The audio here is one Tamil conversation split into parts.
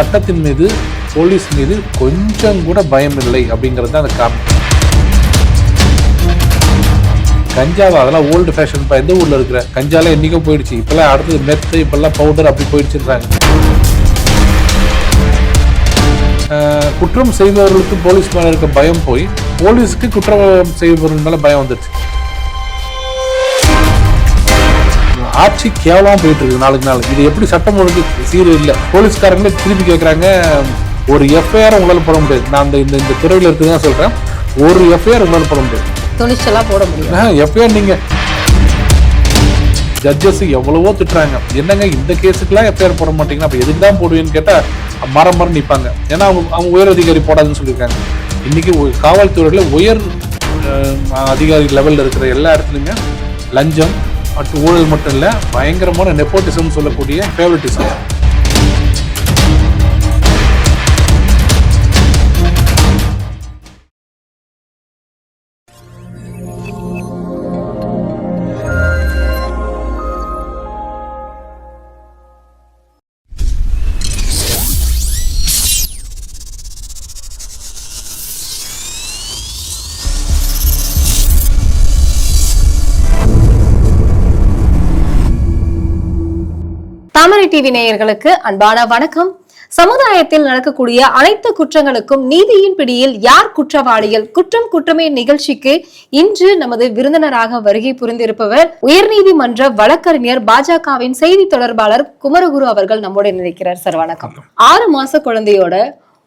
சட்டத்தின் மீது போலீஸ் மீது கொஞ்சம் கூட பயம் இல்லை அப்படிங்கிறது தான் அந்த காரணம். கஞ்சாவை? அதெல்லாம் ஓல்டு ஃபேஷன் இப்போ எந்த ஊரில் இருக்கிற? கஞ்சாலாம் என்றைக்கோ போயிடுச்சு. இப்போல்லாம் அடுத்தது மெத்து இப்போல்லாம் பவுடர் அப்படி போயிடுச்சுன்றாங்க. குற்றம் செய்பவர்களுக்கு போலீஸ் மேலே இருக்க பயம் போய் போலீஸுக்கு குற்றம் செய்பவர்கள் மேலே பயம் வந்துடுச்சு ஆட்சி கேவலமா போயிட்டு இருக்கு நாளுக்கு நாள். இது எப்படி சட்டம் ஒழுங்கு சீர் இல்லை? போலீஸ்காரங்களே திருப்பி கேட்குறாங்க ஒரு எஃப்ஐஆர் உங்களால் போட முடியாது. நான் இந்த இந்த துறையில் இருக்குது தான் சொல்கிறேன் ஒரு எஃப்ஐஆர் உங்களால் போட முடியாது. துணிச்சலா போட முடியும் எஃப்ஐஆர் நீங்க. ஜட்ஜஸ் எவ்வளவோ திட்டுறாங்க. என்னங்க இந்த கேஸுக்குலாம் எஃப்ஐஆர் போட மாட்டீங்கன்னா அப்ப எதுக்கு தான் போடுவீன்னு கேட்டா மரம் மரம் நிற்பாங்க ஏன்னா அவங்க அவங்க உயர் அதிகாரி போடாதுன்னு சொல்லியிருக்காங்க. இன்னைக்கு காவல்துறையில உயர் அதிகாரி லெவல்ல இருக்கிற எல்லா இடத்துலையுமே லஞ்சம் ஊழல் மட்டும் இல்லை பயங்கரமான நெப்போட்டிசம் சொல்லக்கூடிய ஃபேவரட்டிசம் தாமரை டிவி நேயர்களுக்கு அன்பான வணக்கம். சமுதாயத்தில் நடக்கக்கூடிய அனைத்து குற்றங்களுக்கும் நீதியின் பிடியில் யார் குற்றவாளிகள்? குற்றம் குற்றமே நிகழ்ச்சிக்கு இன்று நமது விருந்தினராக வருகை புரிந்திருப்பவர் உயர்நீதிமன்ற வழக்கறிஞர் பாஜகவின் செய்தி தொடர்பாளர் குமரகுரு அவர்கள் நம்மோட நினைக்கிறார் சார் வணக்கம். ஆறு மாச குழந்தையோட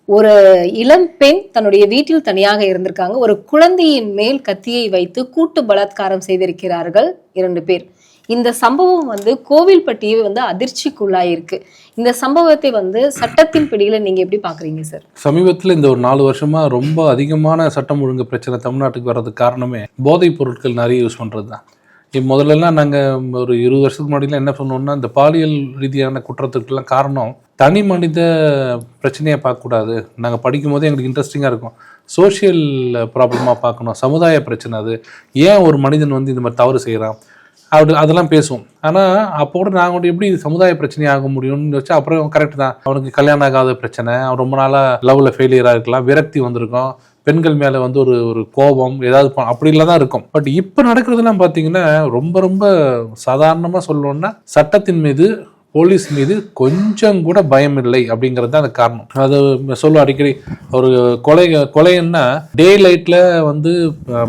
ஒரு இளம் பெண் தன்னுடைய வீட்டில் தனியாக இருந்திருக்காங்க. ஒரு குழந்தையின் மேல் கத்தியை வைத்து கூட்டு பலாத்காரம் செய்திருக்கிறார்கள் இரண்டு பேர். இந்த சம்பவம் வந்து கோவில்பட்டியை வந்து அதிர்ச்சிக்குள்ளாயிருக்கு. இந்த சம்பவத்தை வந்து சட்டத்தின் பிடியில நீங்க எப்படி பாக்குறீங்க சார் சமீபத்தில் இந்த ஒரு நாலு வருஷமா ரொம்ப அதிகமான சட்டம் ஒழுங்கு பிரச்சனை தமிழ்நாட்டுக்கு வர்றதுக்கு காரணமே போதைப் பொருட்கள் நிறைய யூஸ் பண்ணுறது தான் இப்போ முதல்லலாம் நாங்கள் ஒரு இருபது வருஷத்துக்கு முன்னாடிலாம் என்ன சொன்னோம்னா இந்த பாலியல் ரீதியான குற்றத்துக்கெல்லாம் காரணம் தனி மனித பிரச்சனையை பார்க்கக்கூடாது. நாங்கள் படிக்கும் போதே எங்களுக்கு இன்ட்ரெஸ்டிங்காக இருக்கும். சோஷியல் ப்ராப்ளமாக பார்க்கணும். சமுதாய பிரச்சனை அது. ஏன் ஒரு மனிதன் வந்து இந்த மாதிரி தவறு செய்கிறான் அப்படி அதெல்லாம் பேசுவோம். ஆனால் அப்போ கூட நாங்கள் கூட எப்படி இது சமுதாய பிரச்சனை ஆக முடியும்னு வச்சு அப்புறம் கரெக்ட் தான். அவனுக்கு கல்யாணம் ஆகாத பிரச்சனை அவன் ரொம்ப நாளாக லவ்வில் ஃபெயிலியராக இருக்கலாம் விரக்தி வந்திருக்கும். பெண்கள் மேலே வந்து ஒரு ஒரு கோபம் ஏதாவது அப்படிலாம் தான் இருக்கும். பட் இப்போ நடக்கிறதுலாம் பார்த்தீங்கன்னா ரொம்ப ரொம்ப சாதாரணமாக சொல்லணும்னா சட்டத்தின் மீது போலீஸ் மீது கொஞ்சம் கூட பயம் இல்லை அப்படிங்கிறது தான் அந்த காரணம். அது சொல்லுவோம் அடிக்கடி ஒரு கொலை கொலைன்னா டே லைட்டில் வந்து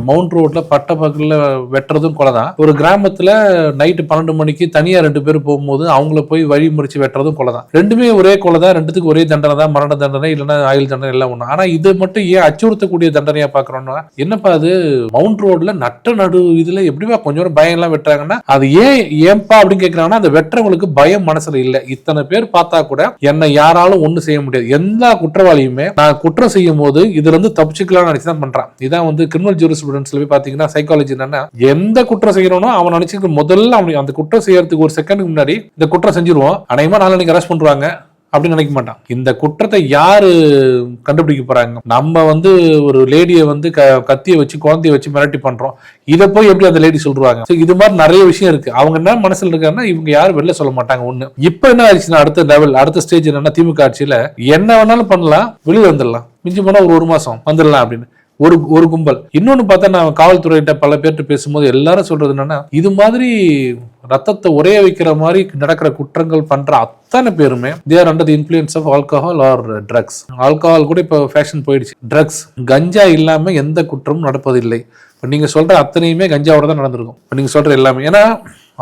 மவுண்ட் ரோட்ல பட்ட பக்கத்தில் வெட்டுறதும் கொலை தான். ஒரு கிராமத்தில் நைட்டு பன்னெண்டு மணிக்கு தனியாக ரெண்டு பேர் போகும்போது அவங்கள போய் வழி முறிச்சு வெட்டுறதும் கொலை தான். ரெண்டுமே ஒரே கொலை தான். ரெண்டுத்துக்கு ஒரே தண்டனை தான். மரண தண்டனை இல்லைன்னா ஆயுள் தண்டனை எல்லாம் ஒன்று ஆனால் இது மட்டும் ஏன் அச்சுறுத்தக்கூடிய தண்டனையாக பார்க்குறோம்னா என்னப்பா அது? மவுண்ட் ரோட்ல நட்ட நடு இதில் எப்படிப்பா கொஞ்சம் பயம் எல்லாம் வெட்டுறாங்கன்னா அது ஏன் ஏன்பா அப்படின்னு கேட்குறாங்கன்னா அந்த வெட்டுறவங்களுக்கு பயம் மனசுல இல்ல. இத்தனை பேர் பார்த்தா கூட என்னை யாராலும் ஒண்ணு செய்ய முடியாது. எல்லா குற்றவாளியுமே நான் குற்றம் செய்யும் போது இதுல இருந்து தப்பிச்சுக்கலாம்னு நினைச்சு தான் பண்றான். இதான் வந்து கிரிமினல் ஜூரிஸ்பிரன்ஸ்ல போய் பாத்தீங்கன்னா சைக்காலஜி என்னன்னா எந்த குற்றம் செய்யறோனோ அவன் நினைச்சுக்க முதல்ல அவனுக்கு அந்த குற்றம் செய்யறதுக்கு ஒரு செகண்டுக்கு முன்னாடி இந்த குற்றம் செஞ்சிருவோம் அநேகமா நாளைக்கு அரெஸ்ட் பண்றாங்க அப்படின்னு நினைக்க மாட்டான். இந்த குற்றத்தை யாரு கண்டுபிடிக்க போறாங்க? நம்ம வந்து ஒரு லேடியை வந்து க கத்தியை வச்சு குழந்தைய வச்சு மிரட்டி பண்றோம். இதை போய் எப்படி அந்த லேடி சொல்றாங்க? ஸோ இது மாதிரி நிறைய விஷயம் இருக்கு. அவங்க என்ன மனசுல இருக்காங்கன்னா இவங்க யாரும் வெளில சொல்ல மாட்டாங்க ஒண்ணு. இப்ப என்ன ஆயிடுச்சுன்னா அடுத்த லெவல் அடுத்த ஸ்டேஜ் என்னன்னா திமுக ஆட்சியில என்ன வேணாலும் பண்ணலாம் வெளியில வந்துடலாம். மிஞ்சி போனா ஒரு ஒரு மாசம் வந்துடலாம் அப்படின்னு. ஒரு ஒரு கும்பல். இன்னொன்று பார்த்தா நான் காவல்துறையிட்ட பல பேர்கிட்ட பேசும்போது எல்லாரும் சொல்றது என்னன்னா இது மாதிரி ரத்தத்தை உரைய வைக்கிற மாதிரி நடக்கிற குற்றங்கள் பண்ற அத்தனை பேருமே they're under the influence of alcohol or drugs alcohol கூட இப்போ ஃபேஷன் போயிடுச்சு. ட்ரக்ஸ் கஞ்சா இல்லாமல் எந்த குற்றமும் நடப்பதில்லை. இப்போ நீங்கள் சொல்கிற அத்தனையுமே கஞ்சாவோட தான் நடந்திருக்கும். இப்போ நீங்கள் சொல்கிற எல்லாமே ஏன்னா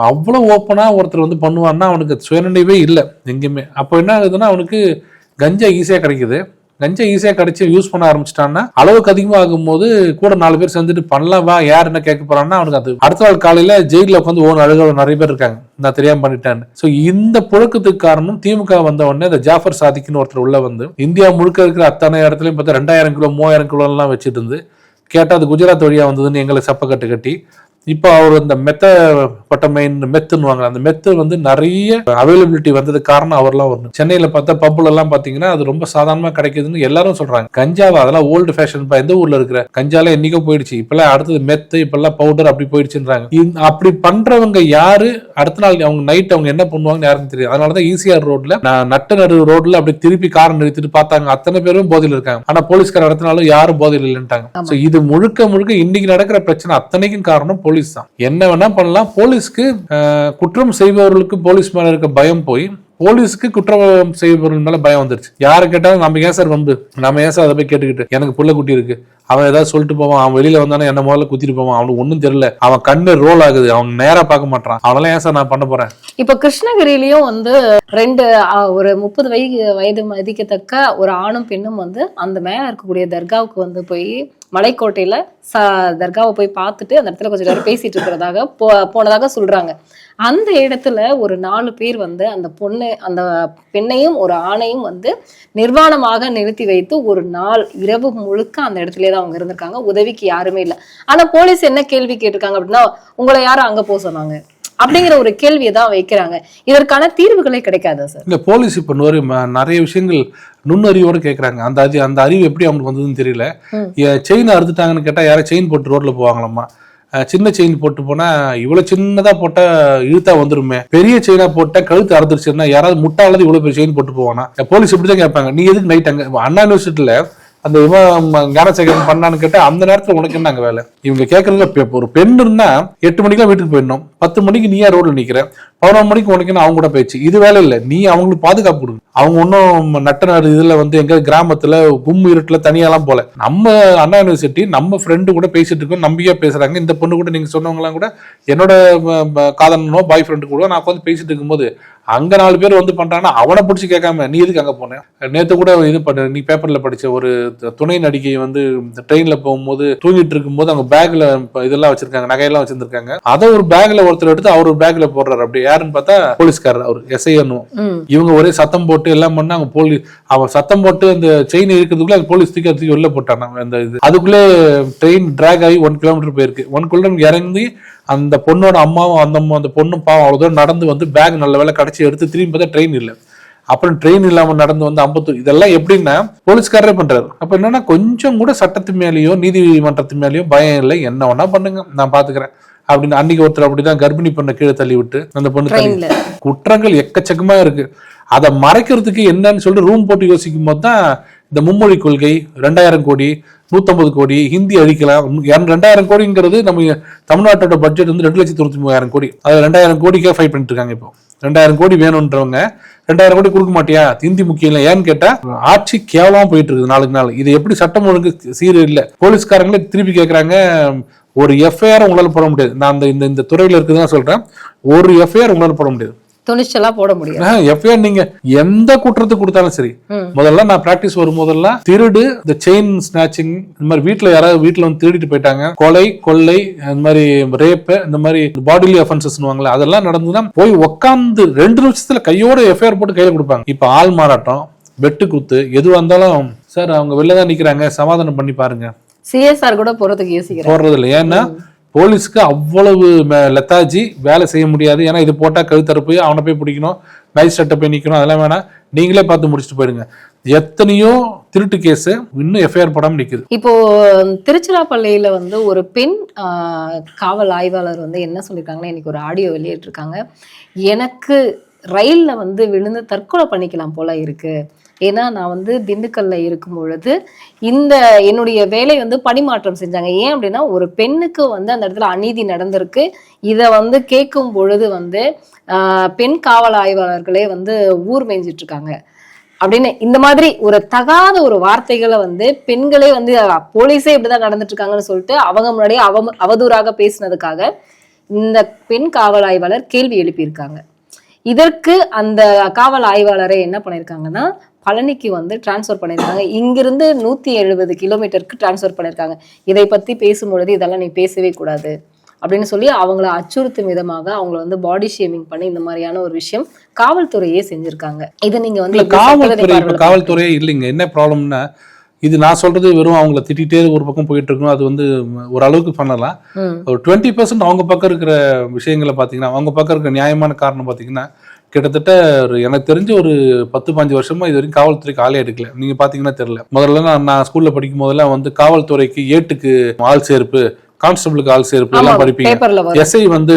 அவ்வளோ ஓப்பனாக ஒருத்தர் வந்து பண்ணுவான்னா அவனுக்கு சுயநினைவே இல்லை எங்கேயுமே. அப்போ என்ன ஆகுதுன்னா அவனுக்கு கஞ்சா ஈஸியாக கிடைக்குது. லஞ்சம் ஈஸியாக கிடைச்சி யூஸ் பண்ண ஆரம்பிச்சிட்டான்னா அளவுக்கு அதிகமாகும் போது கூட நாலு பேர் சேர்ந்துட்டு பண்ணலாம் வா யார் என்ன கேட்க போறான்னா அவனுக்கு அது அடுத்த நாள் காலையில ஜெயிலில் உட்காந்து ஓன் அழுக நிறைய பேர் இருக்காங்க. நான் தெரியாம பண்ணிட்டேன்னு. ஸோ இந்த புழக்கத்துக்கு காரணம் திமுக வந்த உடனே இந்த ஜாஃபர் சாதிக்குன்னு ஒருத்தர் உள்ள வந்து இந்தியா முழுக்க இருக்கிற அத்தனை இடத்துலையும் பார்த்தா ரெண்டாயிரம் கிலோ மூவாயிரம் கிலோ எல்லாம் வச்சுட்டு இருந்து கேட்டால் அது குஜராத் வழியாக வந்ததுன்னு எங்களை சப்பக்கட்டு கட்டி இப்போ அவர் இந்த மெத்த பட்டமைன் மெத்துன்னுவாங்க அந்த மெத்து வந்து நிறைய அவைலபிலிட்டி வந்ததுக்கு காரணம் அவர்லாம் வரணும் சென்னையில் பார்த்தா பப்புல எல்லாம் பார்த்தீங்கன்னா அது ரொம்ப சாதாரணமாக கிடைக்குதுன்னு எல்லாரும் சொல்றாங்க. கஞ்சாவை? அதெல்லாம் ஓல்டு ஃபேஷன் எந்த ஊர்ல இருக்கிற? கஞ்சால என்னைக்கோ போயிடுச்சு. இப்பெல்லாம் அடுத்தது மெத்து இப்பெல்லாம் பவுடர் அப்படி போயிடுச்சுன்றாங்க. அப்படி பண்றவங்க யாரு? அடுத்த நாள் அவங்க நைட் அவங்க என்ன பண்ணுவாங்கன்னு யாருக்கும் தெரியும் அதனாலதான் ஈசிஆர் ரோட்ல நான் நட்ட நடு ரோட்ல அப்படி திருப்பி கார் நிறுத்திட்டு பார்த்தாங்க. அத்தனை பேரும் போதையில் இருக்காங்க. ஆனா போலீஸ்கார் அடுத்த நாளும் யாரும் போதையில் இல்லைன்ட்டாங்க. So இது முழுக்க முழுக்க இன்னைக்கு நடக்கிற பிரச்சனை. அத்தனைக்கும் காரணம் போலீஸ் தான். என்ன வேணா பண்ணலாம். போலீஸ்க்கு குற்றம் செய்பவர்களுக்கு போலீஸ் மேல இருக்க பயம் போய் போலீஸ்க்கு குற்றம் செய்யப்படுற மேல பயம் வந்துருச்சு. யாரை கேட்டாலும் நம்ம ஏன் சார் வந்து? நம்ம ஏன் சார் அதை போய் கேட்டுக்கிட்டு? எனக்கு புள்ள குட்டி இருக்கு. அவன் ஏதாவது சொல்லிட்டு போவான். அவன் வெளியில வந்தானே என்ன முதல்ல குத்திட்டு போவான்? அவனுக்கு ஒன்றும் தெரியல. அவன் கண்ணு ரோல் ஆகுது. அவன் நேரா பார்க்க மாட்டான் அவனெல்லாம் ஏன் சார் நான் பண்ண போறேன்? இப்ப கிருஷ்ணகிரிலயும் வந்து ரெண்டு ஒரு முப்பது வயது வயது மதிக்கத்தக்க ஒரு ஆணும் பெண்ணும் வந்து அந்த மேல இருக்கக்கூடிய தர்காவுக்கு வந்து போய் மலைக்கோட்டையில ச தர்காவை போய் பார்த்துட்டு அந்த இடத்துல கொஞ்சம் நேரம் பேசிட்டு இருக்கிறதாக போ போனதாக சொல்றாங்க. அந்த இடத்துல ஒரு நாலு பேர் வந்து அந்த பொண்ணு அந்த பெண்ணையும் ஒரு ஆணையும் வந்து நிர்வாணமாக நிறுத்தி வைத்து ஒரு நாள் இரவு முழுக்க அந்த இடத்துலயே தான் அவங்க இருந்திருக்காங்க. உதவிக்கு யாருமே இல்லை. ஆனா போலீஸ் என்ன கேள்வி கேட்டிருக்காங்க அப்படின்னா உங்களை யாரும் அங்க போக சொன்னாங்க. அப்படிங்கிற ஒரு கேள்வியை தான் வைக்கிறாங்க. இதற்கான தீர்வுகளே கிடைக்காதா சார் இந்த போலீஸ் இப்போ ம- நிறைய விஷயங்கள் நுண்ணறிவோட கேட்குறாங்க அந்த அறி அந்த அறிவு எப்படி அவங்களுக்கு வந்ததுன்னு தெரியல. செயின் அறுத்துட்டாங்கன்னு கேட்டால் யாரும் செயின் போட்டு ரோட்ல போவாங்களாமா அஹ் சின்ன செயின் போட்டு போனா இவ்வளவு சின்னதா போட்டா இழுத்தா வந்துருமே. பெரிய செயினா போட்டா கழுத்து அறுத்துருச்சுன்னா யாராவது முட்டாளது இவ்வளவு பெரிய செயின் போட்டு போவானா? போலீஸ் இப்படிதான் கேட்பாங்க. நீ எதுக்கு நைட் அங்க? அண்ணா யூனிவர்சிட்டியில அந்த இவன் ஞானசேகரன் பண்ணான்னு கேட்டா அந்த நேரத்துல உனக்கு என்ன அங்க வேலை? இவங்க கேட்கறதுல ஒரு பெண் இருந்தா எட்டு மணிக்கெல்லாம் வீட்டுக்கு போயிடணும். பத்து மணிக்கு நீயா ரோட்ல நிக்கிற. பதினொரு மணிக்கு உனக்கு என்ன? அவங்க கூட போயிடுச்சு இது வேலை இல்லை. நீ அவங்களுக்கு பாதுகாப்பு கொடுங்க அவங்க ஒன்றும் நட்ட நாடு இதுல வந்து எங்க கிராமத்துல கும்மு இருட்டுல தனியாலாம் போல. நம்ம அண்ணா யூனிவர்சிட்டி நம்ம ஃப்ரெண்டு கூட பேசிட்டு இருக்கோம் நம்பிக்கையா பேசுறாங்க. இந்த பொண்ணு கூட நீங்க சொன்னவங்கலாம் கூட என்னோட காதலனோ பாய் ஃப்ரெண்டு கூட நான் உட்காந்து பேசிட்டு இருக்கும்போது அங்க நாலு பேர் வந்து பண்றாங்கன்னா அவனை பிடிச்சி கேட்காம நீ எதுக்கு அங்க போன? நேத்து கூட இது பண்ண நீ பேப்பர்ல படிச்ச ஒரு துணை நடிகை வந்து ட்ரெயின்ல போகும்போது தூங்கிட்டு இருக்கும்போது அவங்க பேக்ல இதெல்லாம் வச்சிருக்காங்க நகையெல்லாம் வச்சிருந்திருக்காங்க. அதை ஒரு பேக்ல ஒருத்தர் எடுத்து அவர் பேக்ல போடுறாரு. அப்படி யாருன்னு பார்த்தா போலீஸ்காரர் அவர் எஸ்ஐ ம். இவங்க ஒரே சத்தம் போட்டு எல்லாம் பண்ணா அவங்க போலீஸ் அவன் சத்தம் போட்டு அந்த செயின் இருக்கிறதுக்குள்ள அந்த போலீஸ் தூக்கி தூக்கி வெளில போட்டான். அந்த இது. அதுக்குள்ளே ட்ரெயின் டிராக் ஆகி ஒன் கிலோமீட்டர் போயிருக்கு. ஒன் கிலோமீட்டர் இறங்கி அந்த பொண்ணோட அம்மாவும் அந்த அந்த பொண்ணும் பாவம் அவ்வளோ தூரம் நடந்து வந்து பேக் நல்ல வேலை கடைச்சி எடுத்து திரும்பி பார்த்தா ட்ரெயின் இல்லை. அப்புறம் ட்ரெயின் இல்லாம நடந்து வந்து அம்பத்தூர். இதெல்லாம் எப்படின்னா போலீஸ்காரரே பண்றாரு. அப்ப என்னன்னா கொஞ்சம் கூட சட்டத்து மேலேயோ நீதிமன்றத்து மேலேயோ பயம் இல்லை. என்ன வேணா பண்ணுங்க. நான் பாத்துக்கிறேன். அப்படின்னு அன்னைக்கு ஒருத்தர் அப்படிதான் கர்ப்பிணி பொண்ணை கீழே தள்ளி விட்டு அந்த பொண்ணு குற்றங்கள் எக்கச்சக்கமா இருக்கு. அதை மறைக்கிறதுக்கு என்னன்னு சொல்லிட்டு ரூம் போட்டு யோசிக்கும் போது தான் இந்த மும்மொழி கொள்கை ரெண்டாயிரம் கோடி நூற்றம்பது கோடி ஹிந்தி அழிக்கலாம் ரெண்டாயிரம் கோடிங்கிறது நம்ம தமிழ்நாட்டோட பட்ஜெட் வந்து ரெண்டு லட்சத்தி தொண்ணூத்தி மூவாயிரம் கோடி. அது ரெண்டாயிரம் கோடிக்கே ஃபைட் பண்ணிட்டு இருக்காங்க இப்போ. ரெண்டாயிரம் கோடி வேணுன்றவங்க ரெண்டாயிரம் கோடி கொடுக்க மாட்டியா? ஹிந்தி முக்கியம் இல்லை. ஏன்னு கேட்டால் ஆட்சி கேவலமாக போயிட்டு இருக்குது நாளுக்கு நாள். இது எப்படி சட்டம் ஒழுங்கு சீர் இல்லை. போலீஸ்காரங்களே திருப்பி கேட்குறாங்க ஒரு எஃப்ஐஆர் உங்களால் போட முடியாது. நான் அந்த இந்த இந்த துறையில இருக்குதுதான் சொல்கிறேன் ஒரு எஃப்ஐஆர் உங்களால் போட முடியாது. துணிச்சலா போட முடியும் எஃப்ஐஆர் நீங்க எந்த குற்றத்துக்கு கொடுத்தாலும் சரி. முதல்ல நான் பிராக்டிஸ் வரும் போதெல்லாம் திருடு இந்த செயின் ஸ்நாச்சிங் இந்த மாதிரி வீட்ல யாராவது வீட்ல வந்து திருடிட்டு போயிட்டாங்க கொலை கொள்ளை இந்த மாதிரி ரேப் இந்த மாதிரி பாடிலி அஃபென்சஸ்னுவாங்களே அதெல்லாம் நடந்ததுன்னா போய் உட்காந்து ரெண்டு நிமிஷத்துல கையோட எஃப்ஐஆர் போட்டு கையில கொடுப்பாங்க. இப்ப ஆள் மாறாட்டம் வெட்டு குத்து எதுவா இருந்தாலும் சார் அவங்க வெளில தான் நிக்கிறாங்க சமாதானம் பண்ணி பாருங்க. சிஎஸ்ஆர் கூட போறதுக்கு யோசிக்கிறேன். போடுறது இல்லை ஏன்னா போலீஸ்க்கு அவ்வளவு ம- லெத்தாஜி வேலை செய்ய முடியாது. ஏன்னா இது போட்டால் கழுத்தறுப்பு அவனை போய் பிடிக்கணும் மேஜிஸ்ட்ரேட்டை போய் நிற்கணும் அதெல்லாம் வேணாம் நீங்களே பார்த்து முடிச்சுட்டு போயிடுங்க. எத்தனையோ திருட்டு கேஸ் இன்னும் எஃப்ஐஆர் போடாமல் நிற்குது இப்போ திருச்சிராப்பள்ளியில வந்து ஒரு பெண் காவல் ஆய்வாளர் வந்து என்ன சொல்லியிருக்காங்கன்னா இன்னைக்கு ஒரு ஆடியோ வெளியிட்டிருக்காங்க. எனக்கு ரயிலில் வந்து விழுந்து தற்கொலை பண்ணிக்கலாம் போல இருக்குது ஏன்னா நான் வந்து திண்டுக்கல்ல இருக்கும் பொழுது இந்த என்னுடைய வேலை வந்து பணிமாற்றம் செஞ்சாங்க. ஏன் அப்படின்னா ஒரு பெண்ணுக்கு வந்து அந்த இடத்துல அநீதி நடந்திருக்கு. இதை வந்து கேட்கும் பொழுது வந்து பெண் காவல் ஆய்வாளர்களே வந்து ஊர் மேய்ஞ்சிட்டு இருக்காங்க அப்படின்னு இந்த மாதிரி ஒரு தகாத ஒரு வார்த்தைகளை வந்து பெண்களே வந்து போலீஸே இப்படிதான் நடந்துட்டு இருக்காங்கன்னு சொல்லிட்டு அவங்க முன்னாடியே அவ அவதூறாக பேசினதுக்காக இந்த பெண் காவல் ஆய்வாளர் கேள்வி எழுப்பியிருக்காங்க. இதற்கு அந்த காவல் ஆய்வாளரை என்ன பண்ணியிருக்காங்கன்னா பழனிக்கு வந்து டிரான்ஸ்ஃபர் பண்ணியிருக்காங்க. இங்கிருந்து நூத்தி எழுபது கிலோமீட்டருக்கு டிரான்ஸ்ஃபர் பண்ணியிருக்காங்க. இதை பத்தி பேசும்பொழுது இதெல்லாம் நீ பேசவே கூடாது. அப்படின்னு சொல்லி அவங்கள அச்சுறுத்தும் விதமாக அவங்கள வந்து பாடி ஷேமிங் பண்ணி இந்த மாதிரியான ஒரு விஷயம் காவல்துறையே செஞ்சிருக்காங்க. இதை நீங்க வந்து காவல்துறை காவல்துறையே இல்லைங்க. என்ன ப்ராப்ளம்னா இது நான் சொல்றது வெறும் அவங்கள திட்டிகிட்டே ஒரு பக்கம் போயிட்டு இருக்கும் அது வந்து ஒரு அளவுக்கு பண்ணலாம் ஒரு டுவெண்ட்டி பர்சன்ட் அவங்க பக்கம் இருக்கிற விஷயங்களை பார்த்தீங்கன்னா அவங்க பக்கம் இருக்கிற நியாயமான காரணம் பார்த்தீங்கன்னா கிட்டத்தட்ட ஒரு எனக்கு தெரிஞ்ச ஒரு பத்து பாஞ்சு வருஷமா இது வரைக்கும் காவல்துறைக்கு ஆளே எடுக்கல. நீங்க பாத்தீங்கன்னா தெரியல. முதல்ல நான் நான் ஸ்கூல்ல படிக்கும் போதெல்லாம் வந்து காவல்துறைக்கு ஏட்டுக்கு ஆள் சேர்ப்பு கான்ஸ்டபிளுக்கு ஆள் சேர்ப்பு எல்லாம் படிப்பீங்க. எஸ்ஐ வந்து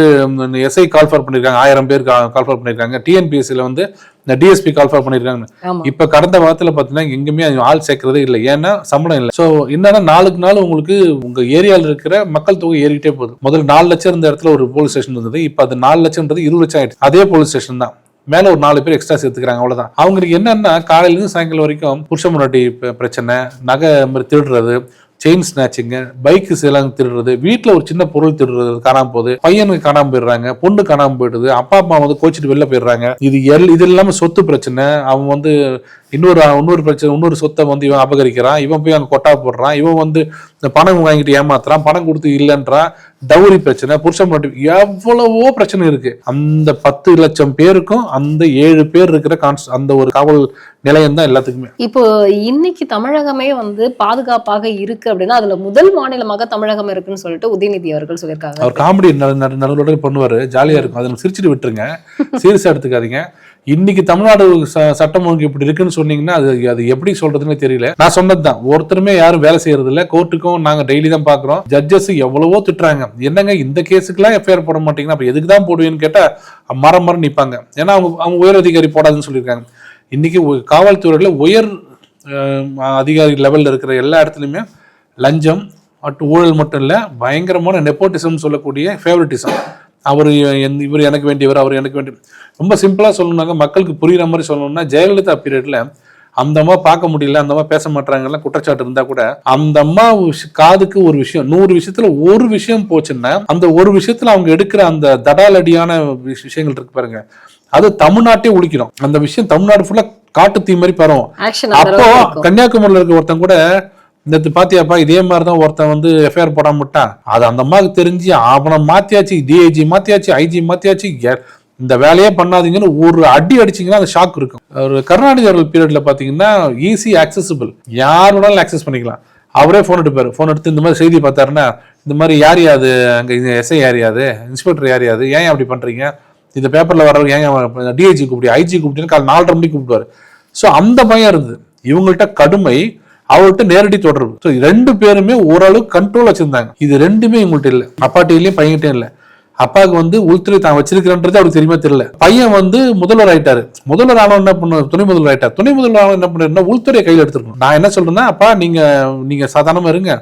எஸ்ஐ கால்ஃபர் பண்ணிருக்காங்க. ஆயிரம் பேர் கால்ஃபர் பண்ணிருக்காங்க. டிஎன்பிஎஸ்சில வந்து இந்த டிஎஸ்பி கால்ஃபர் பண்ணிருக்காங்க. இப்ப கடந்த வாரத்துல பாத்தீங்கன்னா எங்குமே ஆள் சேர்க்கறதே இல்லை. ஏன்னா சம்பளம் இல்லை. சோ என்னன்னா நாளுக்கு நாள் உங்களுக்கு உங்க ஏரியால இருக்கிற மக்கள் தொகை ஏறிக்கிட்டே போகுது. முதல்ல நாலு லட்சம் இருந்த இடத்துல ஒரு போலீஸ் ஸ்டேஷன் இருந்தது. இப்ப அது நாலு லட்சம்ன்றது இருபது லட்சம் ஆயிடுச்சு. அதே போலீஸ் ஸ்டேஷன் தான். மேல ஒரு நாலு பேர் எக்ஸ்ட்ரா சேர்த்துக்கிறாங்க அவ்வளவுதான். அவங்களுக்கு என்னன்னா காலையில இருந்து சாயங்காலம் வரைக்கும் புருஷ முன்னாடி பிரச்சனை நகை மாதிரி திருடுறது செயின் ஸ்நாச்சிங்க பைக்கு எல்லாம் திருடுறது வீட்டில் ஒரு சின்ன பொருள் திருடுறது காணாம போகுது. பையனுக்கு காணாம போயிடுறாங்க பொண்ணு காணாம போயிடுது அப்பா அம்மா வந்து கோச்சிட்டு வெளில போயிடுறாங்க. இது எல் இது இல்லாமல் சொத்து பிரச்சனை. அவன் வந்து இன்னொரு இன்னொரு பிரச்சனை இன்னொரு சொத்தை வந்து இவன் அபகரிக்கிறான். இவன் போய் அங்கே கொட்டா போடுறான். இவன் வந்து இந்த பணம் வாங்கிட்டு ஏமாத்துறான். பணம் கொடுத்து இல்லைன்றான். டவுரி பிரச்சனை புருஷன் மட்டும் எவ்வளவோ பிரச்சனை இருக்கு. அந்த பத்து லட்சம் பேருக்கும் அந்த ஏழு பேர் இருக்கிற கான்ஸ் அந்த ஒரு காவல் நிலையம் தான் எல்லாத்துக்குமே. இப்போ இன்னைக்கு தமிழகமே வந்து பாதுகாப்பாக இருக்கு அப்படின்னா அதுல முதல் மாநிலமாக தமிழகம் இருக்குன்னு சொல்லிட்டு உதயநிதி அவர்கள் சொல்லியிருக்காங்க. அவர் காமெடி நடுவோட பண்ணுவாரு. ஜாலியா இருக்கும். அதை சிரிச்சுட்டு விட்டுருங்க. சீரியஸா எடுத்துக்காதீங்க. இன்னைக்கு தமிழ்நாடு சட்டம் ஒழுங்கு இப்படி இருக்குன்னு சொன்னீங்கன்னா அது அது எப்படி சொல்றதுன்னு தெரியல. நான் சொன்னதுதான். ஒருத்தருமே யாரும் வேலை செய்யறது இல்ல கோர்ட்டுக்கும் நாங்க டெய்லி தான் பாக்குறோம். ஜட்ஜஸ் எவ்வளவோ திட்டுறாங்க. என்னங்க இந்த கேஸுக்குலாம் எஃப்ஐஆர் போட மாட்டீங்கன்னா அப்ப எதுக்கு தான் போடுவீங்கன்னு கேட்டா மரம் மரம் நிப்பாங்க. ஏன்னா அவங்க அவங்க உயர் அதிகாரி போடாதுன்னு சொல்லியிருக்காங்க. இன்னைக்கு காவல்துறையில் உயர் அதிகாரி லெவலில் இருக்கிற எல்லா இடத்துலையுமே லஞ்சம் அட்டு ஊழல் மட்டும் இல்லை பயங்கரமான நெப்போட்டிசம் சொல்லக்கூடிய ஃபேவரட்டிசம் அவர் இவர் எனக்கு வேண்டியவர் அவர் எனக்கு வேண்டிய ரொம்ப சிம்பிளாக சொல்லணும்னாக்க மக்களுக்கு புரிகிற மாதிரி சொல்லணும்னா ஜெயலலிதா பீரியட்ல அந்த அம்மா பார்க்க முடியல அந்த அம்மா பேச மாட்டாங்கலாம் குற்றச்சாட்டு இருந்தா கூட அந்த அம்மா காதுக்கு ஒரு விஷயம் நூறு விஷயத்துல ஒரு விஷயம் போச்சுன்னா அந்த ஒரு விஷயத்துல அவங்க எடுக்கிற அந்த தடாலடியான விஷயங்கள் இருக்கு பாருங்க. அது தமிழ்நாட்டே ஒழிக்கிறோம் அந்த விஷயம் தமிழ்நாடு ஃபுல்லா காட்டு தீ மாதிரி பரவும். அப்போ கன்னியாகுமரியில இருக்க ஒருத்தன் கூட இந்த பாத்தியாப்பா இதே மாதிரிதான் ஒருத்தன் வந்து எஃப்ஐஆர் போடாம விட்டான். அது அந்த அம்மாவுக்கு தெரிஞ்சு அவனை மாத்தியாச்சு டிஐஜி மாத்தியாச்சு ஐஜி மாத்தியாச்சு இந்த வேலையே பண்ணாதீங்கன்னு ஒரு அடி அடிச்சீங்கன்னா அந்த ஷாக் இருக்கும். ஒரு கருணாநிதி அவர்கள் பீரியட்ல பாத்தீங்கன்னா ஈஸி accessible. யார் வேணாலும் ஆக்சஸ் பண்ணிக்கலாம். அவரே ஃபோன் எடுப்பாரு. ஃபோன் எடுத்து இந்த மாதிரி செய்தி பார்த்தாருன்னா இந்த மாதிரி யார் யாது? அங்க எஸ்ஐ யார் யாது? இன்ஸ்பெக்டர் யார் யாது? ஏன் அப்படி பண்றீங்க? இந்த பேப்பரில் வர்றவங்க ஏன் டிஐஜி கூப்பிட்டு ஐஜி கூப்பிட்டு கால் நாலரை மணிக்கு கூப்பிடுவார். ஸோ அந்த பயம் இருந்தது இவங்கள்ட்ட கடுமை அவர்கிட்ட நேரடி தொடர்பு. ஸோ ரெண்டு பேருமே ஓரளவுக்கு கண்ட்ரோல் வச்சிருந்தாங்க. இது ரெண்டுமே இவங்கள்ட்ட இல்லை. அப்பாட்டிலையும் பையன்கிட்டயும் இல்லை. அப்பாவுக்கு வந்து உள்துறை தான் வச்சிருக்கிறன்றது அவருக்கு தெரியுமா தெரியல. பையன் வந்து முதல்வர் ஆயிட்டாரு. முதல்வர் ஆனவன் என்ன பண்ண துணை முதல்வர் ஆயிட்டார். துணை முதல்வர் ஆனவன் என்ன பண்ணா உள்துறையை கையில் எடுத்துருக்கணும். நான் என்ன சொல்றேன்னா அப்பா நீங்க நீங்க சாதாரணமா இருங்க.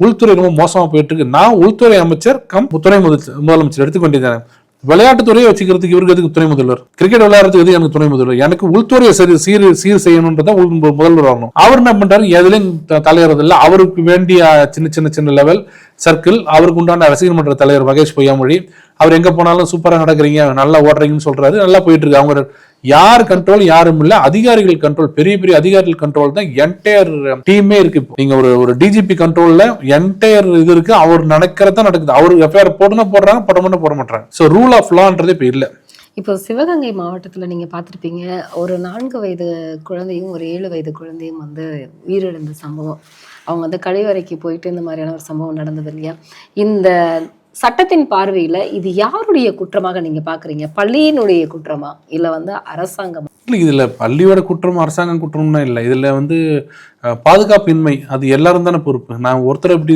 உள்துறை ரொம்ப மோசமா போயிட்டு இருக்கு நான் உள்துறை அமைச்சர் கம் துணை முதல் முதலமைச்சர் எடுத்துக்கொண்டிருந்தேன் விளையாட்டுத்துறையை வச்சுக்கிறதுக்கு இவருக்கு எதுக்கு துணை முதல்வர்? கிரிக்கெட் விளையாடுறதுக்கு எதுக்கு எனக்கு துணை முதல்வர்? எனக்கு உள்துறையை சரி சீர் சீர் செய்யணுன்றதான் உள் முதல்வர் ஆகணும். அவர் என்ன பண்றாரு? எதுலையும் த- தலையிறது அவருக்கு வேண்டிய சின்ன சின்ன சின்ன லெவல் சர்க்கிள் அவருக்கு உண்டான ரசிகர் மன்ற தலைவர் மகேஷ் பொய்யாமொழி. அவர் எங்க போனாலும் சூப்பரா நடக்கிறீங்க நல்லா ஓடுறீங்கன்னு சொல்றாரு. நல்லா போயிட்டு இருக்கு. அவங்க யார் கண்ட்ரோல் யாரும் இல்ல. அதிகாரிகள் கண்ட்ரோல் பெரிய பெரிய அதிகாரிகள் கண்ட்ரோல் தான் என்டையர் டீமே இருக்கு இப்போ. நீங்க ஒரு ஒரு டிஜிபி கண்ட்ரோல்ல என்டையர் இது இருக்கு. அவர் நடக்கிறதா நடக்குது. அவர் எஃப்ஐஆர் போடணும் போடுறாங்க போட போட மாட்டாங்க ஸோ ரூல் ஆஃப் லான்றது இப்போ இல்லை. இப்போ சிவகங்கை மாவட்டத்தில் நீங்கள் பார்த்துருப்பீங்க ஒரு நான்கு வயது குழந்தையும் ஒரு ஏழு வயது குழந்தையும் வந்து உயிரிழந்த சம்பவம். அவங்க வந்து கழிவறைக்கு போயிட்டு இந்த மாதிரியான ஒரு சம்பவம் நடந்தது இல்லையா? இந்த சட்டத்தின் பார்வையில இது யாருடைய குற்றமாக நீங்க பாக்குறீங்க? பள்ளியினுடைய குற்றமா? இல்ல வந்து அரசாங்கம்? இல்லை இதில் பள்ளியோட குற்றம் அரசாங்கம் குற்றம்னா இல்லை. இதில் வந்து பாதுகாப்பின்மை அது எல்லாரும் தானே பொறுப்பு. நான் ஒருத்தர் எப்படி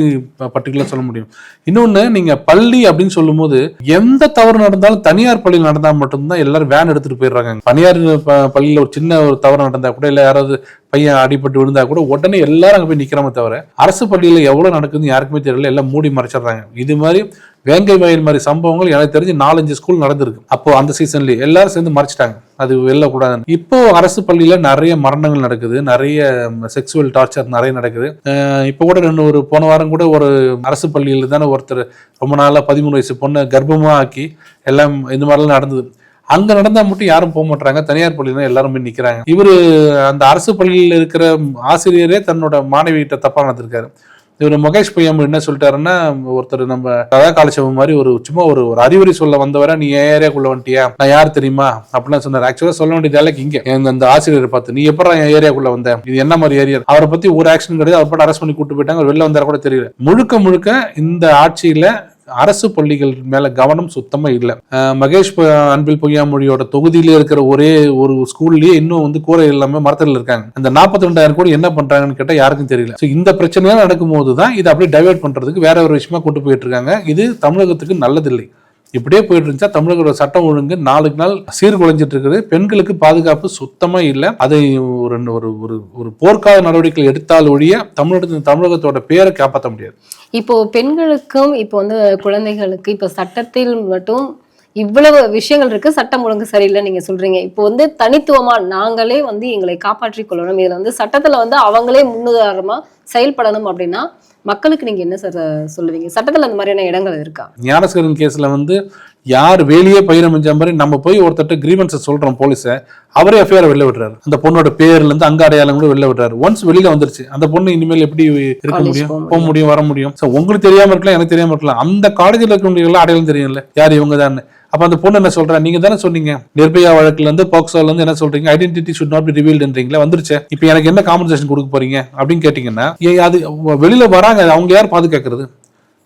பர்டிகுலர் சொல்ல முடியும்? இன்னொன்று நீங்கள் பள்ளி அப்படின்னு சொல்லும்போது எந்த தவறு நடந்தாலும் தனியார் பள்ளியில் நடந்தால் மட்டும்தான் எல்லாரும் வேன் எடுத்துகிட்டு போயிடுறாங்க. தனியார் பள்ளியில் ஒரு சின்ன ஒரு தவறு நடந்தால் கூட இல்லை யாராவது பையன் அடிபட்டு விழுந்தா கூட உடனே எல்லாரும் அங்கே போய் நிற்கிறாம தவிர அரசு பள்ளியில் எவ்வளோ நடக்குதுன்னு யாருக்குமே தெரியல. எல்லாம் மூடி மறைச்சிடுறாங்க. இது மாதிரி வேங்கை வயல் மாதிரி சம்பவங்கள் எனக்கு தெரிஞ்சு நாலஞ்சு ஸ்கூல் நடந்திருக்கு. அப்போ அந்த சீசன்லயே எல்லாரும் சேர்ந்து மறைச்சிட்டாங்க. அது வெளில கூடாதுன்னு இப்போ அரசு பள்ளியில நிறைய மரணங்கள் நடக்குது. நிறைய செக்ஸுவல் டார்ச்சர் நிறைய நடக்குது. இப்போ கூட ரெண்டு ஒரு போன வாரம் கூட ஒரு அரசு பள்ளியில் தானே ஒருத்தர் ரொம்ப நாளா பதிமூணு வயசு பொண்ணை கர்ப்பமா ஆக்கி எல்லாம் இந்த மாதிரிலாம் நடந்தது. அங்க நடந்தா மட்டும் யாரும் போக மாட்டாங்க தனியார் பள்ளியில எல்லாரும் போய் நிக்கிறாங்க. இவரு அந்த அரசு பள்ளியில் இருக்கிற ஆசிரியரே தன்னோட மாணவி கிட்ட தப்பா நடந்திருக்காரு. இவர் மகேஷ் பையம் என்ன சொல்லிட்டாருன்னா ஒருத்தர் நம்ம கதா காலட்சேபம் மாதிரி ஒரு சும்மா ஒரு ஒரு அறிவுரை சொல்ல வந்தவரை நீ என் ஏரியாக்குள்ள வந்துட்டியா? நான் யார் தெரியுமா? அப்படின்னு சொன்னார். ஆக்சுவலா சொல்ல வேண்டிய வேலைக்கு இங்க. அந்த ஆசிரியர் பார்த்து நீ எப்படா என் ஏரியாக்குள்ள வந்த? இது என்ன மாதிரி ஏரியா? அவரை பத்தி ஒரு ஆக்ஷன் கிடையாது. அவர் பாட்டு அரெஸ்ட் பண்ணி கூட்டு போயிட்டாங்க. அவர் வெளில வந்தார கூட தெரியல. முழுக்க முழுக்க இந்த ஆட்சியில அரசு பள்ளிகள் மேல கவனம் சுத்தமா இல்லை. மகேஷ் அன்பில் பொய்யாமொழியோட தொகுதியில இருக்கிற ஒரே ஒரு ஸ்கூல்லயே இன்னும் வந்து கூரை இல்லாம மரத்தில் இருக்காங்க. அந்த நாற்பத்தி ரெண்டாயிரம் கோடி என்ன பண்றாங்கன்னு கேட்டா யாருக்கும் தெரியல. ஸோ இந்த பிரச்சனையா நடக்கும்போது தான் இதை அப்படியே டைவெர்ட் பண்றதுக்கு வேற ஒரு விஷயமா கொண்டு போயிட்டு இருக்காங்க. இது தமிழகத்துக்கு நல்லதில்லை. இப்படியே போயிட்டு இருந்துச்சா தமிழகத்தோட சட்டம் ஒழுங்கு நாளுக்கு நாள் சீர்குலைஞ்சிட்டு இருக்குது பெண்களுக்கு பாதுகாப்பு சுத்தமா இல்லை. அதை ஒரு ஒரு ஒரு ஒரு போர்க்கால நடவடிக்கைகள் எடுத்தால் ஒழிய தமிழகத்தின் தமிழகத்தோட பேரை காப்பாற்ற முடியாது. இப்போ பெண்களுக்கும் இப்போ வந்து குழந்தைகளுக்கு இப்போ சட்டத்தில் மட்டும் இவ்வளவு விஷயங்கள் இருக்கு. சட்டம் ஒழுங்கு சரியில்லை நீங்க சொல்றீங்க. இப்போ வந்து தனித்துவமா நாங்களே வந்து எங்களை காப்பாற்றிக் கொள்ளணும். இதுல வந்து சட்டத்துல வந்து அவங்களே முன்னுதாரணமா செயல்படணும் அப்படின்னா மக்களுக்கு நீங்க என்ன சார் சொல்லுவீங்க? சட்டத்துல அந்த மாதிரியான இடங்கள் இருக்கா? ஞானசேகரன் கேஸ்ல வந்து யார் வேலையே பயிரம் செஞ்ச மாதிரி நம்ம போய் ஒருத்தட்ட கிரீவன்ஸை சொல்றோம் போலீஸை அவரே எஃப்ஐஆர் வெளில விடுறாரு. அந்த பொண்ணோட பேர்ல இருந்து அங்க அடையாளம் கூட வெளில விடுறாரு. ஒன்ஸ் வெளியில வந்துருச்சு அந்த பொண்ணு இனிமேல் எப்படி இருக்க முடியும்? போக முடியும். வர முடியும்? So, உங்களுக்கு தெரியாம இருக்கலாம் எனக்கு தெரியாம இருக்கலாம். அந்த காலேஜில் இருக்கிறவங்க அடையாளம் தெரியும்ல. யார் இவங்க தான் அப்ப அந்த பொண்ணு என்ன சொல்றா? நீங்க தானே சொன்னீங்க. நிர்பயா வழக்குல இருந்து போக்சோல இருந்து என்ன சொல்றீங்க? Identity should not be revealed வந்துருச்சே. இப்போ எனக்கு என்ன காம்பன்சேஷன் கொடுக்க போறீங்க? அப்படின்னு கேட்டீங்கன்னா அது வெளியில வராங்க. அவங்க யார் பாதுகாக்கிறது?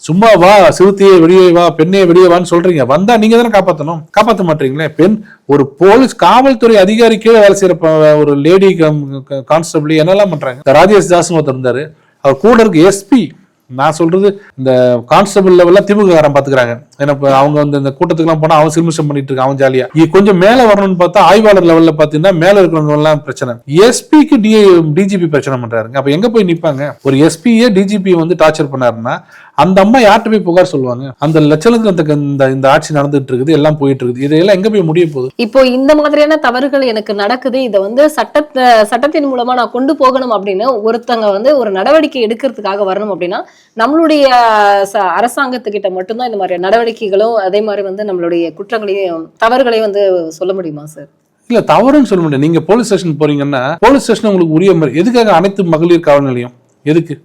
சும்மா வா சிறுத்தையே வெளியே வா பெண்ணே வெளியே வான்னு சொல்றீங்க. வந்தா நீங்க தானே காப்பாத்தணும்? காப்பாற்ற மாட்டீங்களே? பெண் ஒரு போலீஸ் காவல்துறை அதிகாரி கீழே வேலை செய்யற ஒரு லேடி கான்ஸ்டபிள் என்னெல்லாம் பண்றாங்க? ராஜேஷ் தாஸ் ஒருத்தர் இருந்தாரு. அவர் கூட இருக்கு எஸ்பி நான் சொல்றது இந்த கான்ஸ்டபிள் லெவல்ல திமுககாரன் பாத்துக்கிறாங்க. ஏன்னா அவங்க வந்து இந்த கூட்டத்துக்குலாம் போனா அவன் சிறுமிஷம் பண்ணிட்டு இருக்கான் அவன் ஜாலியா. இது கொஞ்சம் மேல வரணும்னு பார்த்தா ஆய்வாளர் லெவல்ல பாத்தீங்கன்னா மேல இருக்கிறவங்க எல்லாம் பிரச்சனை எஸ்பிக்கு டி டிஜிபி பிரச்சனை பண்றாருங்க. அப்ப எங்க போய் நிப்பாங்க? ஒரு எஸ்பியே டிஜிபி வந்து டார்ச்சர் பண்ணாருன்னா அந்த அம்மா யார்கிட்ட போய் புகார் சொல்லுவாங்க? அந்த லட்சணத்துல அந்த இந்த இந்த ஆட்சி நடந்துட்டு இருக்குது எல்லாம் போயிட்டு இருக்குது இதெல்லாம் எங்க போய் முடிய போகுது? இப்போ இந்த மாதிரியான தவறுகள் எனக்கு நடக்குது. இதை வந்து சட்டத்தை சட்டத்தின் மூலமா நான் கொண்டு போகணும் அப்படின்னு ஒருத்தங்க வந்து ஒரு நடவடிக்கை எடுக்கிறதுக்காக வரணும் அப்படின்னா நம்மளுடைய அரசாங்கத்துக்கிட்ட மட்டும்தான் இந்த மாதிரி நடவடிக்கைகளும் அதே மாதிரி வந்து நம்மளுடைய குற்றங்களையும் தவறுகளையும் வந்து சொல்ல முடியுமா சார்? இல்ல தவறுன்னு சொல்ல முடியாது. நீங்க போலீஸ் ஸ்டேஷன் போறீங்கன்னா போலீஸ் ஸ்டேஷன் உங்களுக்கு உரிய மாதிரி எதுக்காக அனைத்து மகளிர் காவல் நிலையம் எதுக்கு?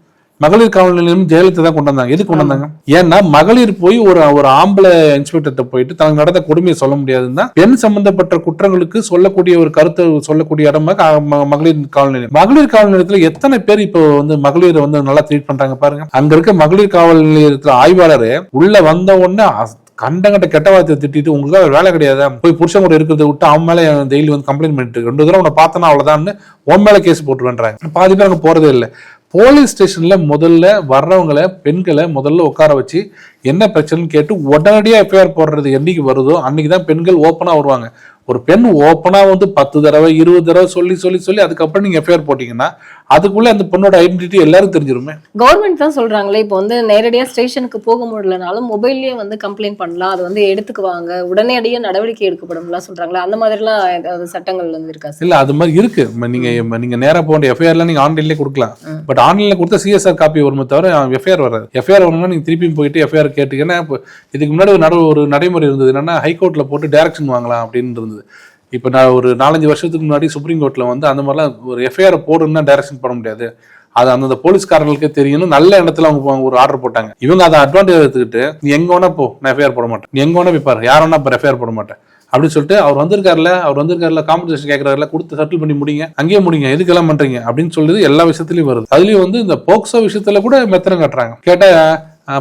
மகளிர் காவல் நிலையம் ஜெயலலிதா தான் கொண்டு வந்தாங்க. எதுக்கு கொண்டு வந்தாங்க? ஏன்னா மகளிர் போய் ஒரு ஒரு ஆம்பளை இன்ஸ்பெக்டர்கிட்ட போயிட்டு தனக்கு நடந்த கொடுமையை சொல்ல முடியாதுன்னா பெண் சம்பந்தப்பட்ட குற்றங்களுக்கு சொல்லக்கூடிய ஒரு கருத்தை சொல்லக்கூடிய இடமா மகளிர் காவல் நிலையம் மகளிர் காவல் நிலையத்துல எத்தனை பேர் இப்போ வந்து மகளிரை வந்து நல்லா ட்ரீட் பண்றாங்க பாருங்க. அங்க இருக்க மகளிர் காவல் நிலையத்துல ஆய்வாளர் உள்ள வந்த உடனே கண்டங்கட்ட கெட்ட வார்த்தை திட்டிட்டு உங்களுக்கு வேலை கிடையாது? போய் புருஷன் கூட இருக்கிறத விட்டு அவன் மேல டெய்லி வந்து கம்ப்ளைண்ட் பண்ணிட்டு. ரெண்டு தடவை உன்னை பார்த்தனா அவ்வளவுதான்னு உன் மேல கேஸ் போட்டுருவேன்றாங்க. பாதி பேர் அங்க போறதே இல்லை. போலீஸ் ஸ்டேஷன்ல முதல்ல வர்றவங்களை பெண்களை முதல்ல உட்கார வச்சு என்ன பிரச்சனைன்னு கேட்டு உடனடியாக எஃப்ஐஆர் போடுறது என்னைக்கு வருதோ அன்னைக்கு தான் பெண்கள் ஓப்பனாக வருவாங்க. ஒரு பெண் ஓப்பனா வந்து பத்து தடவை இருபது தடவை சொல்லி சொல்லி சொல்லி அதுக்கப்புறம் நீங்க எஃப்ஐஆர் போட்டீங்கன்னா அதுக்குள்ள அந்த பொண்ணோட ஐடென்டிட்டி எல்லாரும் தெரிஞ்சிருமே. கவர்மெண்ட் தான் சொல்றாங்களே இப்போ வந்து நேரடியா ஸ்டேஷனுக்கு போக முடியலனாலும் மொபைல்லயே வந்து கம்ப்ளைண்ட் பண்ணலாம் அது வந்து எடுத்துக்குவாங்க உடனடியாக நடவடிக்கை எடுக்கப்படும்லாம் சொல்றாங்களா அந்த மாதிரிலாம் ஏதாவது சட்டங்கள் வந்து இருக்கா இல்ல அது மாதிரி இருக்கு. ம, நீங்க ம, நீங்க நேரா போக வேண்டிய எஃப்ஐஆர்ல நீங்க ஆன்லைன்லயே கொடுக்கலாம். பட் ஆன்லைன்ல கொடுத்தா சிஎஸ்ஆர் காப்பி வருமே தவிர எஃப்ஐஆர் வராது. எஃப்ஐஆர் வரணும்னா நீங்க திருப்பியும் போயிட்டு எஃப்ஐஆர் கேட்டீங்கன்னா இப்போ இதுக்கு முன்னாடி ஒரு நட ஒரு நடைமுறை இருந்தது என்னன்னா ஹைகோர்ட்ல போட்டு டைரக்ஷன் வாங்கலாம் அப்படின்னு இருந்தது இப்போ நான் ஒரு நாலஞ்சு வருஷத்துக்கு முன்னாடி சுப்ரீம் கோர்ட்ல வந்து அந்த மாதிரிலாம் ஒரு எஃப்ஐஆர் போடுன்னா டைரக்ஷன் பண்ண முடியாது. அது அந்தந்த போலீஸ்காரர்களுக்கு தெரியணும் நல்ல இடத்துல அவங்க ஒரு ஆர்டர் போட்டாங்க. இவங்க அதை அட்வான்டேஜ் எடுத்துக்கிட்டு நீ எங்க வேணா போ நான் எஃப்ஐஆர் போட மாட்டேன். நீ எங்க வேணா போய் பாரு யார் வேணா இப்போ எஃப்ஐஆர் போட மாட்டேன். அப்படின்னு சொல்லிட்டு அவர் வந்திருக்காருல அவர் வந்திருக்காருல காம்பன்சேஷன் கேட்கறாருல கொடுத்து செட்டில் பண்ணி முடிங்க. அங்கேயே முடிங்க எதுக்கெல்லாம் பண்றீங்க அப்படின்னு சொல்லுது எல்லா விஷயத்துலயும் வருது. அதுலயும் வந்து இந்த போக்சோ விஷயத்துல கூட மெத்தனம் கட்டுறாங்க. கேட்டா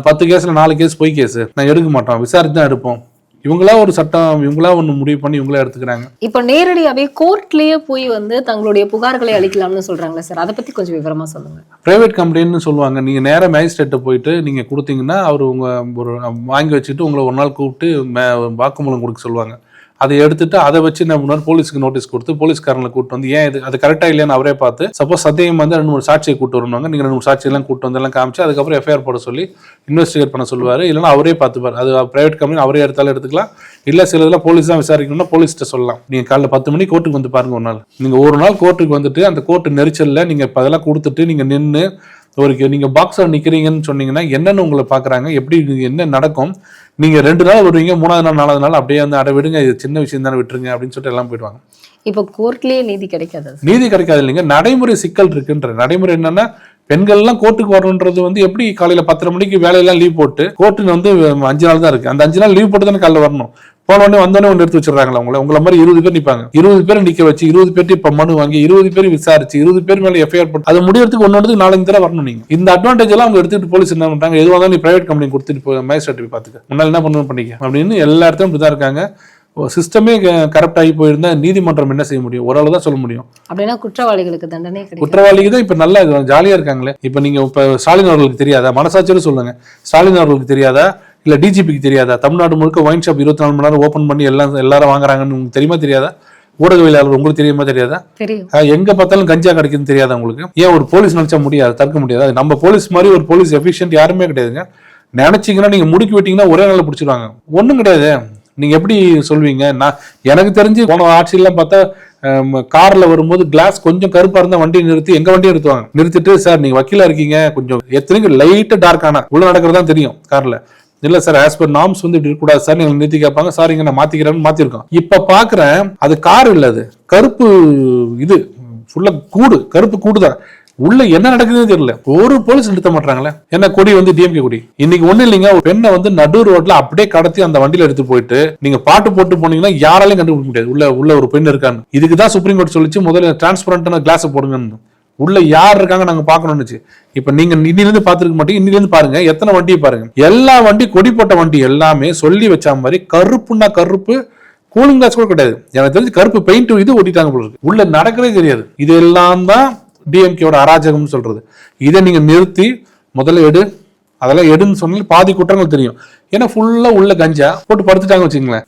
பத்து கேஸ்ல நாலு கேஸ் பொய் கேஸ் நான் எடுக்க மாட்டோம். விசாரிச்சு தான் எடுப்போம். இவங்களா ஒரு சட்டம் இவங்களா ஒன்று முடிவு பண்ணி இவங்களா எடுத்துக்கிறாங்க. இப்போ நேரடியாவே கோர்ட்லயே போய் வந்து தங்களுடைய புகார்களை அளிக்கலாம்னு சொல்றாங்களே சார். அதை பத்தி கொஞ்சம் விவரமா சொல்லுங்க. பிரைவேட் கம்ப்ளைண்ட்னு சொல்லுவாங்க. நீங்க நேரா மேஜிஸ்ட்ரேட்டை போயிட்டு நீங்க கொடுத்தீங்கன்னா அவர் உங்க ஒரு வாங்கி வச்சுட்டு உங்களை ஒரு நாள் கூப்பிட்டு வாக்குமூலம் கொடுக்க சொல்லுவாங்க. அதை எடுத்துட்டு அதை வச்சு என்ன பண்ணுவார்? போலீஸ்க்கு நோட்டீஸ் கொடுத்து போலீஸ்காரங்களை கூட்டு வந்து ஏன் இது அது கரெக்டா இல்லையான்னு அவரே பார்த்து சப்போஸ் சத்தியம் வந்து ரெண்டு மூணு சாட்சியை கூட்டு வரணுவாங்க நீங்க ரெண்டு மூணு சாட்சியெல்லாம் கூட்டு வந்து எல்லாம் காமிச்சு அதுக்கப்புறம் எஃப்ஐஆர் போட சொல்லி இன்வெஸ்டிகேட் பண்ண சொல்லுவார். இல்லைன்னா அவரே பார்த்துப்பார். அது பிரைவேட் கம்பெனி அவரே எடுத்தாலும் எடுத்துக்கலாம். இல்லை சில இதெல்லாம் போலீஸ் தான் விசாரிக்கணும்னா போலீஸ்கிட்ட சொல்லலாம். நீங்கள் காலைல பத்து மணிக்கு கோர்ட்டுக்கு வந்து பாருங்க ஒரு நாள். நீங்கள் ஒரு நாள் கோர்ட்டுக்கு வந்துட்டு அந்த கோர்ட்டு நெரிச்சலில் நீங்கள் இப்போ அதெல்லாம் கொடுத்துட்டு நீங்கள் நின்று ஒரு நீங்க பாக்ஸர் நிக்கிறீங்கன்னு சொன்னீங்கன்னா என்னன்னு உங்களை பாக்குறாங்க எப்படி என்ன நடக்கும்? நீங்க ரெண்டு நாள் வருவீங்க மூணாவது நாள் நாலாவது நாள் அப்படியே வந்து அட விடுங்க இது சின்ன விஷயம் தானே விட்டுருங்க அப்படின்னு சொல்லிட்டு எல்லாம் போயிடுவாங்க. இப்போ கோர்ட்லயே நீதி கிடைக்காது நீதி கிடைக்காது இல்லைங்க. நடைமுறை சிக்கல் இருக்குன்ற. நடைமுறை என்னன்னா பெண்கள்லாம் கோர்ட்டுக்கு வரணுன்றது வந்து எப்படி காலையில பத்தரை மணிக்கு வேலையெல்லாம் லீவ் போட்டு கோர்ட்டு வந்து அஞ்சு நாள் தான் இருக்கு. அந்த அஞ்சு நாள் லீவ் போட்டு தானே காலைல வரணும். போன உடனே வந்தோடனே ஒன்று எடுத்து வச்சிடறாங்களா உங்களை? உங்களை மாதிரி இருபது பேர் நிப்பாங்க. இருபது பேர் நிக்க வச்சு இருபது பேர்ட்டு இப்ப மனு வாங்கி இருபது பேர் விசாரிச்சு இருபது பேர் மேல எஃப்ஐஆர் போட்டு அது முடியறதுக்கு ஒன்னொன்று நாலஞ்சு தடவை வரணும் நீங்க. இந்த அட்வான்டேஜ் எல்லாம் அவங்க எடுத்துட்டு போலீஸ் என்ன பண்றாங்க? எதுவாக இருந்தாலும் நீ பிரைவேட் கம்பெனி கொடுத்துட்டு போய் மேஜிஸ்ட்ரேட் போய் பாத்துக்க முன்னாள் என்ன பண்ணணும் பண்ணிக்க. அப்படின்னு எல்லா இடத்துலயும் இப்படிதான் இருக்காங்க சிஸ்டமே கரெக்ட் ஆகி போயிருந்தா நீதிமன்றம் என்ன செய்ய முடியும்? ஓரளவு தான் சொல்ல முடியும். அப்படின்னா குற்றவாளிகளுக்கு தண்டனை குற்றவாளிக்கு தான் இப்ப நல்லா ஜாலியா இருக்காங்களே. இப்ப நீங்க இப்ப ஸ்டாலின் அவர்களுக்கு தெரியாதா? மனசாட்சியோட சொல்லுங்க. ஸ்டாலின் அவர்களுக்கு தெரியாதா? இல்ல டிஜிபிக்கு தெரியாதா? தமிழ்நாடு முழுக்க ஒயின் ஷாப் இருபத்தி நாலு மணி நேரம் ஓபன் பண்ணி எல்லாம் எல்லாரும் வாங்குறாங்கன்னு உங்களுக்கு தெரியுமா தெரியாதா? ஊடகவியலாளர் உங்களுக்கு தெரியுமா தெரியாதா? எங்க பார்த்தாலும் கஞ்சா கிடைக்குதுன்னு தெரியாதா உங்களுக்கு? ஏன் ஒரு போலீஸ் நினைச்சா முடியாது தடுக்க முடியாது. நம்ம போலீஸ் மாதிரி ஒரு போலீஸ் எஃபிஷியன்ட் யாருமே கிடையாதுங்க. நினைச்சீங்கன்னா நீங்க முடுக்கி விட்டீங்கன்னா ஒரே நாள்ல பிடிச்சிருவாங்க. ஒண்ணும் கிடையாது. நீங்க எப்படி சொல்வீங்க? நான் எனக்கு தெரிஞ்சு போன ஆட்சியெல்லாம் பார்த்தா கார்ல வரும்போது கிளாஸ் கொஞ்சம் கருப்பா இருந்தா வண்டியை நிறுத்தி எங்க வண்டியை நிறுத்துவாங்க? நிறுத்திட்டு சார் நீங்க வக்கீலா இருக்கீங்க. கொஞ்சம் எத்தனைக்கு லைட்டு டார்க் ஆனா உள்ள நடக்கிறதா தெரியும் கார்ல. இல்ல சார் ஆஸ் பர் நாம்ஸ் வந்து இப்படி இருக்கக்கூடாது சார் நீங்க நிறுத்தி கேட்பாங்க. சார் இங்க நான் மாத்திக்கிறேன்னு மாத்திருக்கோம். இப்ப பாக்குறேன் அது கார் இல்ல அது. கருப்பு இது ஃபுல்லா கூடு கருப்பு கூடு தான். உள்ள என்ன நடக்குதுன்னு தெரியல. ஒரு போலீஸ் நிறுத்த மாட்டாங்களே என்ன கொடி வந்து டிஎம்கே கொடி? இன்னைக்கு ஒண்ணு இல்லைங்க. ஒரு பெண்ணை வந்து நடு ரோட்ல அப்படியே கடத்தி அந்த வண்டியில எடுத்து போயிட்டு நீங்க பாட்டு போட்டு போனீங்கன்னா யாராலையும் கண்டுபிடிக்க முடியாது. உள்ள உள்ள ஒரு பெண் இருக்கான்னு. இதுக்கு தான் சுப்ரீம் கோர்ட் சொல்லிச்சு முதல்ல டிரான்ஸ்பரண்டான கிளாஸ் போடுங்கன்னு. உள்ள யார் இருக்காங்க நாங்க பாக்கணும்னுச்சு இப்ப நீங்க இன்னிலிருந்து பாத்துருக்க மாட்டீங்க இன்னிலிருந்து பாருங்க எத்தனை வண்டியை பாருங்க. எல்லா வண்டி கொடி போட்ட வண்டி எல்லாமே சொல்லி வச்ச மாதிரி கருப்புன்னா கருப்பு கூலிங் கிளாஸ் கூட கிடையாது. எனக்கு தெரிஞ்சு கருப்பு பெயிண்ட் இது ஒட்டிட்டாங்க போல இருக்கு. உள்ள நடக்கிறதே தெரியாது. இது எல்லாம் தான் டிஎம்கேவோட அராஜகம்னு சொல்றது. இதை நீங்க நிறுத்தி முதல்ல எடு. அதெல்லாம் எடுன்னு சொன்னாலும் பாதி குற்றங்கள் தெரியும். ஏன்னா ஃபுல்லா உள்ள கஞ்சா போட்டு படுத்துட்டாங்க வச்சுங்களேன்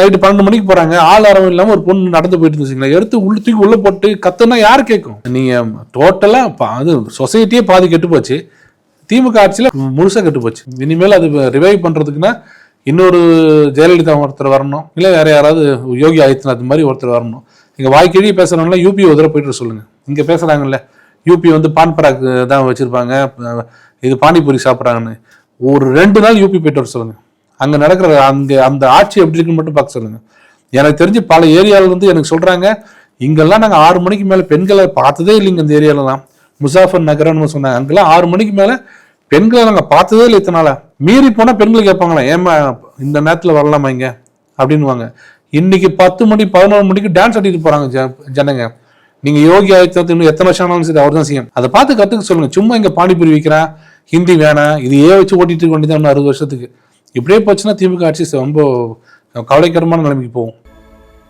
நைட்டு பன்னெண்டு மணிக்கு போறாங்க ஆள் ஆரவம் இல்லாம ஒரு பொண்ணு நடந்து போயிட்டு வச்சுங்களேன் எடுத்து உள்ள தூக்கி உள்ள போட்டு கத்துனா யார் கேட்கும் நீங்க டோட்டலா அது சொசைட்டியே பாதி கெட்டு போச்சு. திமுக ஆட்சியில முழுசா கெட்டு போச்சு. இனிமேல் அது ரிவைவ் பண்றதுக்குன்னா இன்னொரு ஜெயலலிதா ஒருத்தர் வரணும். இல்லை வேற யாராவது யோகி ஆதித்யநாத் மாதிரி ஒருத்தர் வரணும். இங்கே வாய்க்கிழி பேசுறவங்கள யூபி ஒரு தடவை போயிட்டு சொல்லுங்கள் இங்கே பேசுகிறாங்கல்ல யூபி வந்து பான் தான் வச்சுருப்பாங்க. இது பானிபூரி சாப்பிட்றாங்கன்னு. ஒரு ரெண்டு நாள் யூபி போயிட்டு வர சொல்லுங்க. அங்கே நடக்கிற அங்கே அந்த ஆட்சி எப்படி இருக்குன்னு மட்டும் பார்க்க சொல்லுங்க. எனக்கு தெரிஞ்சு பல ஏரியாவிலேருந்து எனக்கு சொல்கிறாங்க இங்கெல்லாம் நாங்கள் ஆறு மணிக்கு மேலே பெண்களை பார்த்ததே இல்லைங்க இந்த ஏரியாலலாம். முசாஃபர் நகரம்னு சொன்னாங்க. அங்கெல்லாம் ஆறு மணிக்கு மேலே பெண்களை நாங்கள் பார்த்ததே இல்லை இத்தனை மீறி போனால் பெண்கள் கேட்பாங்களா ஏமா இந்த நேரத்தில் வரலாமா இங்கே? அப்படின்னுவாங்க. இன்னைக்கு பத்து மணி பதினோரு மணிக்கு டான்ஸ் ஆடிட்டு போகிறாங்க ஜ- ஜனங்க. நீங்கள் யோகி ஆதித்யநாத் இன்னும் எத்தனை வருஷம் ஆனாலும் சரி அவர் தான் செய்யும் அதை பார்த்து கற்றுக்க சொல்லுங்கள் சும்மா இங்கே பானிபூரி விற்கிறேன் ஹிந்தி வேணாம் இதையே வச்சு ஓட்டிட்டு கொண்டு தான் இன்னும் அறுபது வருஷத்துக்கு. இப்படியே போச்சுன்னா திமுக ஆட்சி ரொம்ப கவலைக்கிடமான நிலைமைக்கு போகும்.